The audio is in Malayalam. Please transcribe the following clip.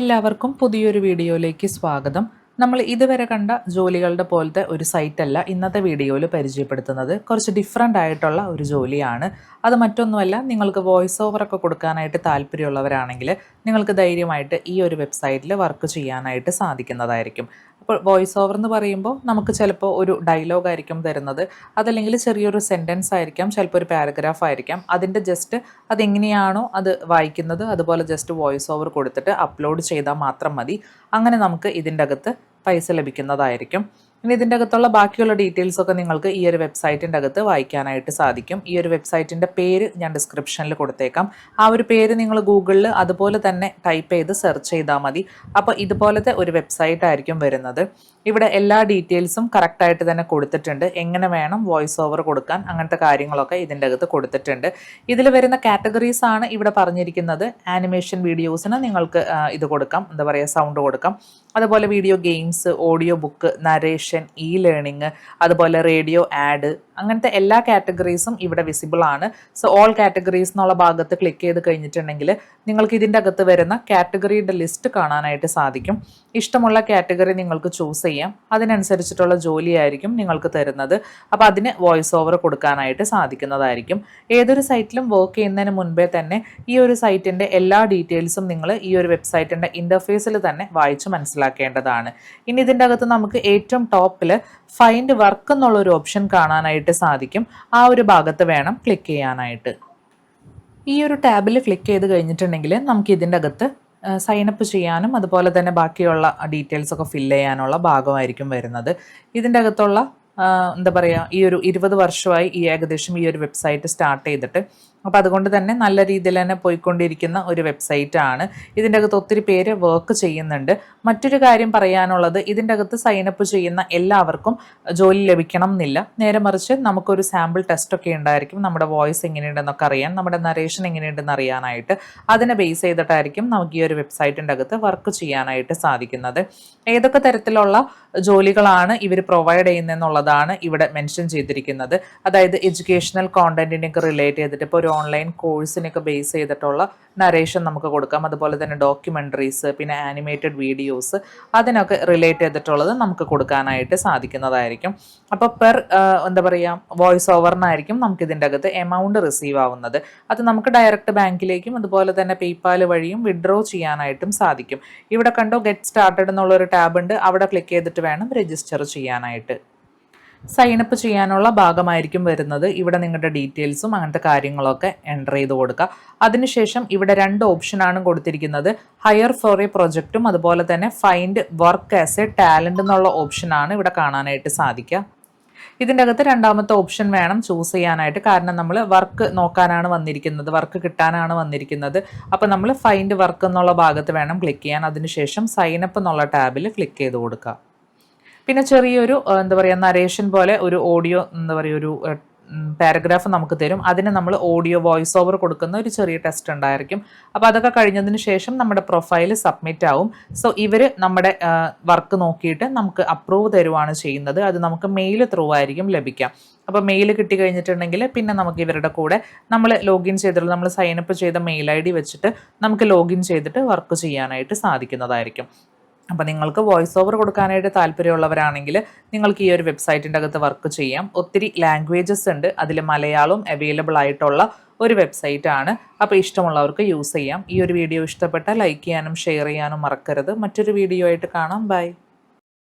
എല്ലാവർക്കും പുതിയൊരു വീഡിയോയിലേക്ക് സ്വാഗതം. നമ്മൾ ഇതുവരെ കണ്ട ജോലികളുടെ പോലത്തെ ഒരു സൈറ്റല്ല ഇന്നത്തെ വീഡിയോയിൽ പരിചയപ്പെടുത്തുന്നത്. കുറച്ച് ഡിഫറെന്റ് ആയിട്ടുള്ള ഒരു ജോലിയാണ്. അത് മറ്റൊന്നുമല്ല നിങ്ങൾക്ക് വോയിസ് ഓവറൊക്കെ കൊടുക്കാനായിട്ട് താല്പര്യമുള്ളവരാണെങ്കിൽ നിങ്ങൾക്ക് ധൈര്യമായിട്ട് ഈ ഒരു വെബ്സൈറ്റിൽ വർക്ക് ചെയ്യാനായിട്ട് സാധിക്കുന്നതായിരിക്കും. അപ്പോൾ വോയിസ് ഓവർ എന്ന് പറയുമ്പോൾ നമുക്ക് ചിലപ്പോൾ ഒരു ഡയലോഗ് ആയിരിക്കും തരുന്നത്. അതല്ലെങ്കിൽ ചെറിയൊരു സെന്റൻസ് ആയിരിക്കാം ചിലപ്പോൾ ഒരു പാരഗ്രാഫ് ആയിരിക്കാം. അതിന്റെ ജസ്റ്റ് അതെങ്ങനെയാണോ അത് വായിക്കുന്നത് അതുപോലെ ജസ്റ്റ് വോയിസ് ഓവർ കൊടുത്തിട്ട് അപ്ലോഡ് ചെയ്താൽ മാത്രം മതി. അങ്ങനെ നമുക്ക് ഇതിന്റെ അകത്ത് പൈസ ലഭിക്കുന്നതായിരിക്കും. ഇനി ഇതിന്റെ അകത്തുള്ള ബാക്കിയുള്ള ഡീറ്റെയിൽസ് ഒക്കെ നിങ്ങൾക്ക് ഈ ഒരു വെബ്സൈറ്റിന്റെ അകത്ത് വായിക്കാനായിട്ട് സാധിക്കും. ഈ ഒരു വെബ്സൈറ്റിന്റെ പേര് ഞാൻ ഡിസ്ക്രിപ്ഷനിൽ കൊടുത്തേക്കാം. ആ ഒരു പേര് നിങ്ങൾ ഗൂഗിളിൽ അതുപോലെ തന്നെ ടൈപ്പ് ചെയ്ത് സെർച്ച് ചെയ്താൽ മതി. അപ്പോൾ ഇതുപോലത്തെ ഒരു വെബ്സൈറ്റ് ആയിരിക്കും വരുന്നത്. ഇവിടെ എല്ലാ ഡീറ്റെയിൽസും കറക്റ്റായിട്ട് തന്നെ കൊടുത്തിട്ടുണ്ട്. എങ്ങനെ വേണം വോയിസ് ഓവർ കൊടുക്കാൻ അങ്ങനത്തെ കാര്യങ്ങളൊക്കെ ഇതിന്റെ അകത്ത് കൊടുത്തിട്ടുണ്ട്. ഇതിൽ വരുന്ന കാറ്റഗറീസ് ആണ് ഇവിടെ പറഞ്ഞിരിക്കുന്നത്. ആനിമേഷൻ വീഡിയോസിന് നിങ്ങൾക്ക് ഇത് കൊടുക്കാം. എന്താ പറയുക സൗണ്ട് കൊടുക്കാം. അതുപോലെ video games audio book narration e learning അതുപോലെ റേഡിയോ ആഡ് അങ്ങനത്തെ എല്ലാ കാറ്റഗറീസും ഇവിടെ വിസിബിൾ ആണ്. സോ ഓൾ കാറ്റഗറീസ് എന്നുള്ള ഭാഗത്ത് ക്ലിക്ക് ചെയ്ത് കഴിഞ്ഞിട്ടുണ്ടെങ്കിൽ നിങ്ങൾക്ക് ഇതിന്റെ അകത്ത് വരുന്ന കാറ്റഗറിയുടെ ലിസ്റ്റ് കാണാനായിട്ട് സാധിക്കും. ഇഷ്ടമുള്ള കാറ്റഗറി നിങ്ങൾക്ക് ചൂസ് ചെയ്യാം. അതിനനുസരിച്ചിട്ടുള്ള ജോലിയായിരിക്കും നിങ്ങൾക്ക് തരുന്നത്. അപ്പോൾ അതിന് വോയിസ് ഓവർ കൊടുക്കാനായിട്ട് സാധിക്കുന്നതായിരിക്കും. ഏതൊരു സൈറ്റിലും വർക്ക് ചെയ്യുന്നതിന് മുൻപേ തന്നെ ഈ ഒരു സൈറ്റിന്റെ എല്ലാ ഡീറ്റെയിൽസും നിങ്ങൾ ഈ ഒരു വെബ്സൈറ്റിന്റെ ഇന്റർഫേസിൽ തന്നെ വായിച്ച് മനസ്സിലാക്കേണ്ടതാണ്. ഇനി ഇതിന്റെ അകത്ത് നമുക്ക് ഏറ്റവും ടോപ്പിൽ ഫൈൻഡ് വർക്ക് എന്നുള്ളൊരു ഓപ്ഷൻ കാണാനായിട്ട് സാധിക്കും. ആ ഒരു ഭാഗത്ത് വേണം ക്ലിക്ക് ചെയ്യാനായിട്ട്. ഈ ഒരു ടാബിൽ ക്ലിക്ക് ചെയ്ത് കഴിഞ്ഞിട്ടുണ്ടെങ്കിൽ നമുക്ക് ഇതിന്റെ അകത്ത് സൈനപ്പ് ചെയ്യാനും അതുപോലെ തന്നെ ബാക്കിയുള്ള ഡീറ്റെയിൽസൊക്കെ ഫില്ല് ചെയ്യാനുള്ള ഭാഗമായിരിക്കും വരുന്നത്. ഇതിന്റെ അകത്തുള്ള എന്താ പറയുക ഈ ഒരു ഇരുപത് വർഷമായി ഈ ഏകദേശം ഈ ഒരു വെബ്സൈറ്റ് സ്റ്റാർട്ട് ചെയ്തിട്ട്. അപ്പോൾ അതുകൊണ്ട് തന്നെ നല്ല രീതിയിൽ തന്നെ പോയിക്കൊണ്ടിരിക്കുന്ന ഒരു വെബ്സൈറ്റ് ആണ്. ഇതിന്റെ അകത്ത് ഒത്തിരി പേര് വർക്ക് ചെയ്യുന്നുണ്ട്. മറ്റൊരു കാര്യം പറയാനുള്ളത് ഇതിന്റെ അകത്ത് സൈനപ്പ് ചെയ്യുന്ന എല്ലാവർക്കും ജോലി ലഭിക്കണം എന്നില്ല. നേരെ മറിച്ച് നമുക്കൊരു സാമ്പിൾ ടെസ്റ്റ് ഒക്കെ ഉണ്ടായിരിക്കും. നമ്മുടെ വോയിസ് എങ്ങനെയുണ്ടെന്നൊക്കെ അറിയാൻ നമ്മുടെ നറേഷൻ എങ്ങനെയുണ്ടെന്ന് അറിയാനായിട്ട്. അതിനെ ബേസ് ചെയ്തിട്ടായിരിക്കും നമുക്ക് ഈ ഒരു വെബ്സൈറ്റിന്റെ അകത്ത് വർക്ക് ചെയ്യാനായിട്ട് സാധിക്കുന്നത്. ഏതൊക്കെ തരത്തിലുള്ള ജോലികളാണ് ഇവർ പ്രൊവൈഡ് ചെയ്യുന്നതെന്നുള്ളതാണ് ഇവിടെ മെൻഷൻ ചെയ്തിരിക്കുന്നത്. അതായത് എഡ്യൂക്കേഷണൽ കോണ്ടന്റിനൊക്കെ റിലേറ്റ് ചെയ്തിട്ട് ഇപ്പോൾ ഒരു ഓൺലൈൻ കോഴ്സിനൊക്കെ ബേസ് ചെയ്തിട്ടുള്ള നരേഷൻ നമുക്ക് കൊടുക്കാം. അതുപോലെ തന്നെ ഡോക്യുമെന്ററീസ് പിന്നെ ആനിമേറ്റഡ് വീഡിയോസ് അതിനൊക്കെ റിലേറ്റ് ചെയ്തിട്ടുള്ളത് നമുക്ക് കൊടുക്കാനായിട്ട് സാധിക്കുന്നതായിരിക്കും. അപ്പോൾ പെർ എന്താ പറയുക വോയിസ് ഓവറിനായിരിക്കും നമുക്ക് ഇതിന്റെ അകത്ത് എമൗണ്ട് റിസീവ് ആവുന്നത്. അത് നമുക്ക് ഡയറക്റ്റ് ബാങ്കിലേക്കും അതുപോലെ തന്നെ പേയ്പാൽ വഴിയും വിഡ്രോ ചെയ്യാനായിട്ടും സാധിക്കും. ഇവിടെ കണ്ടോ ഗെറ്റ് സ്റ്റാർട്ടഡ് എന്നുള്ളൊരു ടാബ് ഉണ്ട്. അവിടെ ക്ലിക്ക് ചെയ്തിട്ട് വേണം രജിസ്റ്റർ ചെയ്യാനായിട്ട്. സൈനപ്പ് ചെയ്യാനുള്ള ഭാഗമായിരിക്കും വരുന്നത്. ഇവിടെ നിങ്ങളുടെ ഡീറ്റെയിൽസും അങ്ങനത്തെ കാര്യങ്ങളൊക്കെ എന്റർ ചെയ്ത് കൊടുക്കുക. അതിനുശേഷം ഇവിടെ രണ്ട് ഓപ്ഷനാണ് കൊടുത്തിരിക്കുന്നത്. ഹയർ ഫോർ എ പ്രൊജക്റ്റും അതുപോലെ തന്നെ find work as a talent എന്നുള്ള ഓപ്ഷനാണ് ഇവിടെ കാണാനായിട്ട് സാധിക്കുക. ഇതിന്റെ അകത്ത് രണ്ടാമത്തെ ഓപ്ഷൻ വേണം ചൂസ് ചെയ്യാനായിട്ട്. കാരണം നമ്മൾ വർക്ക് നോക്കാനാണ് വന്നിരിക്കുന്നത് വർക്ക് കിട്ടാനാണ് വന്നിരിക്കുന്നത്. അപ്പോൾ നമ്മൾ ഫൈൻഡ് വർക്ക് എന്നുള്ള ഭാഗത്ത് വേണം ക്ലിക്ക് ചെയ്യാൻ. അതിനുശേഷം സൈനപ്പ് എന്നുള്ള ടാബിൽ ക്ലിക്ക് ചെയ്ത് കൊടുക്കുക. പിന്നെ ചെറിയൊരു എന്താ പറയുക നരേഷൻ പോലെ ഒരു ഓഡിയോ എന്താ പറയുക ഒരു പാരഗ്രാഫ് നമുക്ക് തരും. അതിന് നമ്മൾ ഓഡിയോ വോയിസ് ഓവർ കൊടുക്കുന്ന ഒരു ചെറിയ ടെസ്റ്റ് ഉണ്ടായിരിക്കും. അപ്പോൾ അതൊക്കെ കഴിഞ്ഞതിന് ശേഷം നമ്മുടെ പ്രൊഫൈൽ സബ്മിറ്റ് ആവും. സോ ഇവർ നമ്മുടെ വർക്ക് നോക്കിയിട്ട് നമുക്ക് അപ്രൂവ് തരുവാണ് ചെയ്യുന്നത്. അത് നമുക്ക് മെയിൽ ത്രൂ ആയിരിക്കും ലഭിക്കാം. അപ്പോൾ മെയിൽ കിട്ടി കഴിഞ്ഞിട്ടുണ്ടെങ്കിൽ പിന്നെ നമുക്ക് ഇവരുടെ കൂടെ നമ്മൾ ലോഗിൻ ചെയ്തിട്ടുള്ള നമ്മൾ സൈനപ്പ് ചെയ്ത മെയിൽ ഐ ഡി വെച്ചിട്ട് നമുക്ക് ലോഗിൻ ചെയ്തിട്ട് വർക്ക് ചെയ്യാനായിട്ട് സാധിക്കുന്നതായിരിക്കും. അപ്പോൾ നിങ്ങൾക്ക് വോയിസ് ഓവർ കൊടുക്കാനായിട്ട് താല്പര്യമുള്ളവരാണെങ്കിൽ നിങ്ങൾക്ക് ഈ ഒരു വെബ്സൈറ്റിന്റെ അകത്ത് വർക്ക് ചെയ്യാം. ഒത്തിരി ലാംഗ്വേജസ് ഉണ്ട്. അതിൽ മലയാളവും അവൈലബിൾ ആയിട്ടുള്ള ഒരു വെബ്സൈറ്റ് ആണ്. അപ്പോൾ ഇഷ്ടമുള്ളവർക്ക് യൂസ് ചെയ്യാം. ഈ ഒരു വീഡിയോ ഇഷ്ടപ്പെട്ടാൽ ലൈക്ക് ചെയ്യാനും ഷെയർ ചെയ്യാനും മറക്കരുത്. മറ്റൊരു വീഡിയോ ആയിട്ട് കാണാം. ബൈ